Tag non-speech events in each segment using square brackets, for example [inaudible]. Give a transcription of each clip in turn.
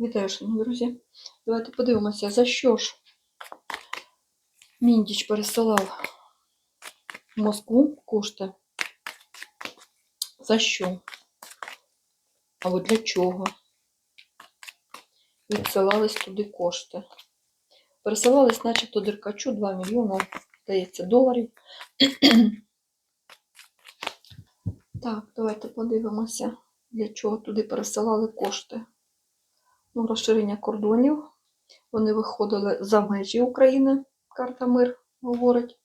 Вітаю, шановні друзі. Давайте подивимося, за що ж Міндіч пересилав в Москву кошти. За що? Або для чого? Відсилались туди кошти. Пересилались, начебто, Деркачу 2 мільйони, здається, доларів. Так, давайте подивимося, для чого туди пересилали кошти. Ну, розширення кордонів. Вони виходили за межі України. Карта мир говорить.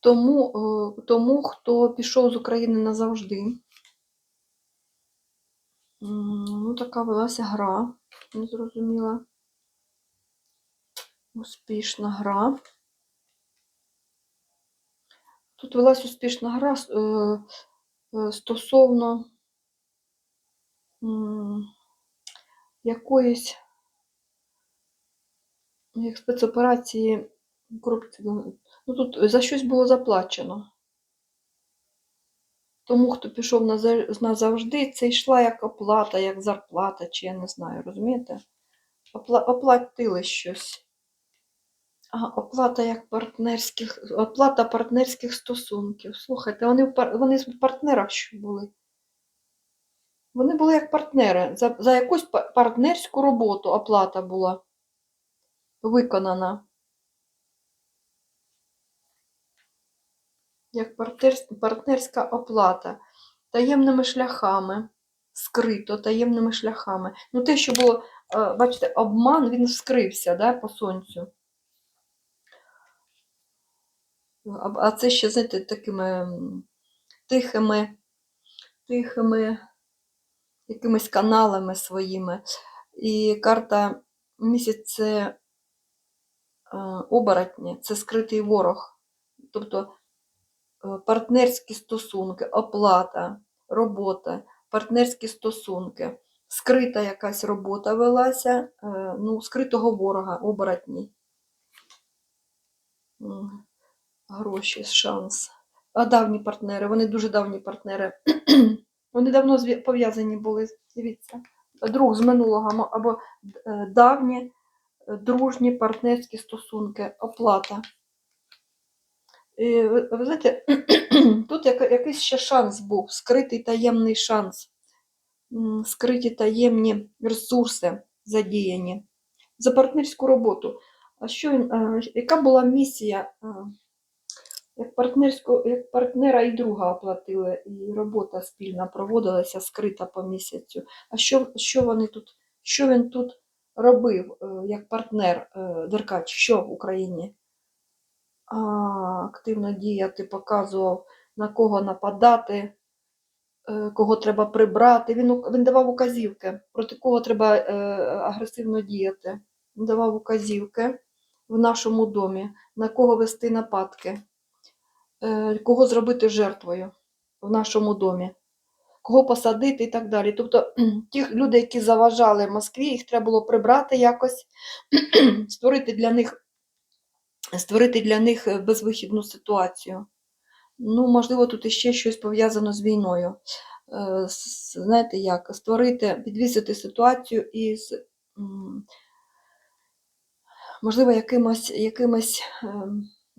Тому, е, тому хто пішов з України назавжди. Ну, така велася гра, незрозуміла. Успішна гра. Тут велась успішна гра е, е, стосовно якоїсь як спецоперації корупції. Ну, тут за щось було заплачено. Тому, хто пішов назавжди, це йшла як оплата, як зарплата, чи я не знаю, розумієте? Опла- оплатили щось. А, оплата як партнерських, оплата партнерських стосунків. Слухайте, вони, в пар- вони в партнерах що були. Вони були як партнери. За, за якусь партнерську роботу оплата була виконана. Як партнерська оплата. Таємними шляхами. Скрито, таємними шляхами. Ну, те, що було, е, бачите, обман, він вскрився да, по сонцю. А а це ще, знаєте, такими тихими, тихими якимись каналами своїми. І карта місяць це оборотні, це скритий ворог. Тобто е, партнерські стосунки, оплата, робота, партнерські стосунки, скрита якась робота велася, е, ну, скритого ворога, оборотній. Гроші, шанс. А давні партнери, вони дуже давні партнери. Вони давно пов'язані були, дивіться. Друг з минулого або е, давні е, дружні партнерські стосунки, оплата. І, ви, знаєте, [clears throat] тут якийсь ще шанс був, скритий таємний шанс, скриті таємні ресурси задіяні за партнерську роботу. А що е, яка була місія? Як, партнерську, як партнера і друга оплатили, і робота спільна проводилася, скрита по місяцю. А що, що вони тут, що він тут робив е, як партнер е, Деркач? Що в Україні? А, активно діяти, показував, на кого нападати, е, кого треба прибрати. Він, він давав указівки, проти кого треба агресивно діяти. Він давав указівки в нашому домі, на кого вести нападки кого зробити жертвою в нашому домі, кого посадити і так далі. Тобто ті люди, які заважали Москві, їх треба було прибрати якось, створити для них, створити для них е, безвихідну ситуацію. Ну, можливо, тут іще щось пов'язано з війною. Е, Знаєте як? Створити, підвісити ситуацію із, можливо, якимось, якимось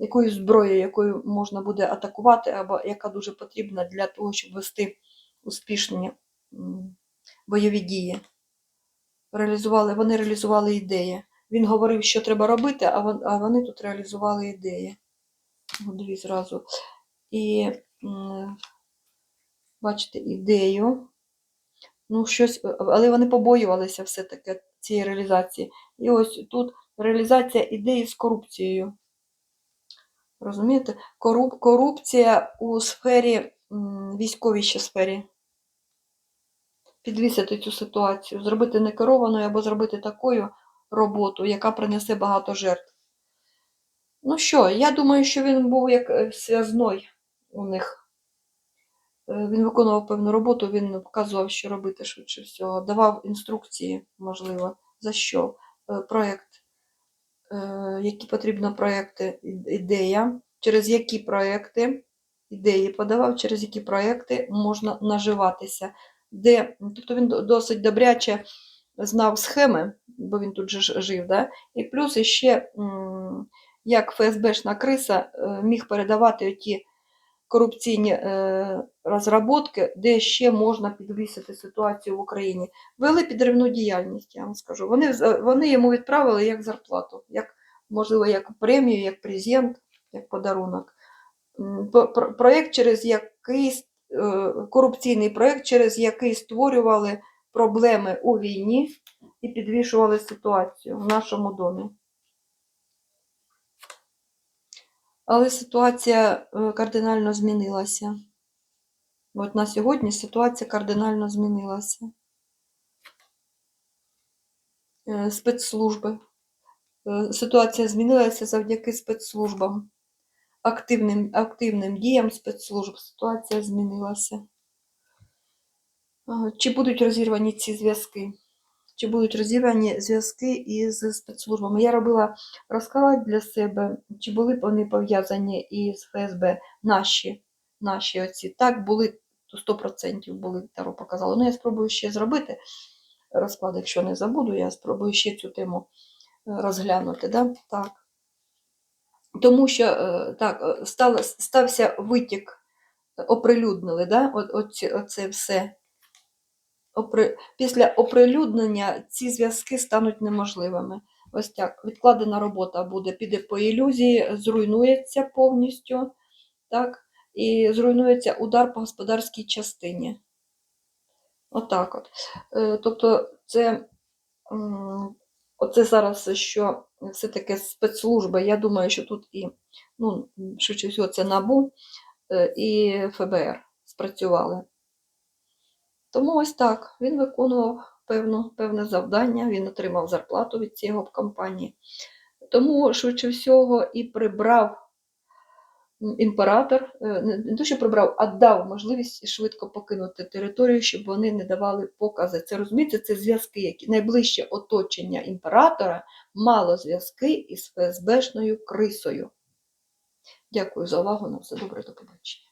якоюсь зброєю, якою можна буде атакувати, або яка дуже потрібна для того, щоб вести успішні бойові дії. Реалізували, вони реалізували ідеї. Він говорив, що треба робити, а вони тут реалізували ідеї. Дві зразу. І бачите, ідею. Ну, щось, але вони побоювалися все-таки цієї реалізації. І ось тут реалізація ідеї з корупцією. Розумієте? Коруп, корупція у сфері, військовій ще сфері. Підвісити цю ситуацію, зробити некерованою або зробити такою роботу, яка принесе багато жертв. Ну що, я думаю, що він був як е, связной у них. Е, Він виконував певну роботу, він показував, що робити швидше всього, давав інструкції, можливо, за що. Е, Проєкт, які потрібно проєкти, ідея, через які проєкти, ідеї подавав, через які проєкти можна наживатися де, тобто він досить добряче знав схеми, бо він тут же жив, да? і плюс іще, як ФСБшна криса е, міг передавати ті корупційні е, розробки, де ще можна підвісити ситуацію в Україні. Вели підривну діяльність, я вам скажу. Вони, вони йому відправили як зарплату, як, можливо, як премію, як презент, як подарунок. Про- Проєкт, через який е, корупційний проєкт, через який створювали проблеми у війні і підвішували ситуацію в нашому домі. Але ситуація е, кардинально змінилася. От на сьогодні ситуація кардинально змінилася. Е, Спецслужби. Е, Ситуація змінилася завдяки спецслужбам. Активним, активним діям спецслужб ситуація змінилася. Чи будуть розірвані ці зв'язки? Чи будуть розірвані зв'язки із спецслужбами? Я робила розклад для себе, чи були вони пов'язані із ФСБ наші, наші оці. Так, були, то 100% були, Таро показало. Ну, я спробую ще зробити розклад, якщо не забуду, я спробую ще цю тему е, розглянути. Да? Так. Тому що е, так, е, стало, стався витік, оприлюднили, да? От, оці- оце все. Після оприлюднення ці зв'язки стануть неможливими. Ось так, відкладена робота буде, піде по ілюзії, зруйнується повністю, так? і зруйнується удар по господарській частині. Отак от. Е, Тобто, це, оце зараз, що все-таки спецслужби, я думаю, що тут і, ну, швидше всього, це НАБУ е, і ФБР спрацювали. Тому ось так, він виконував певну, певне завдання, він отримав зарплату від цієї компанії. Тому, швидше всього, і прибрав імператор, е, не то, що прибрав, а дав можливість швидко покинути територію, щоб вони не давали покази. Це розумієте, це зв'язки, які найближче оточення імператора мало зв'язки із ФСБшною крисою. Дякую за увагу. На все добре, до побачення.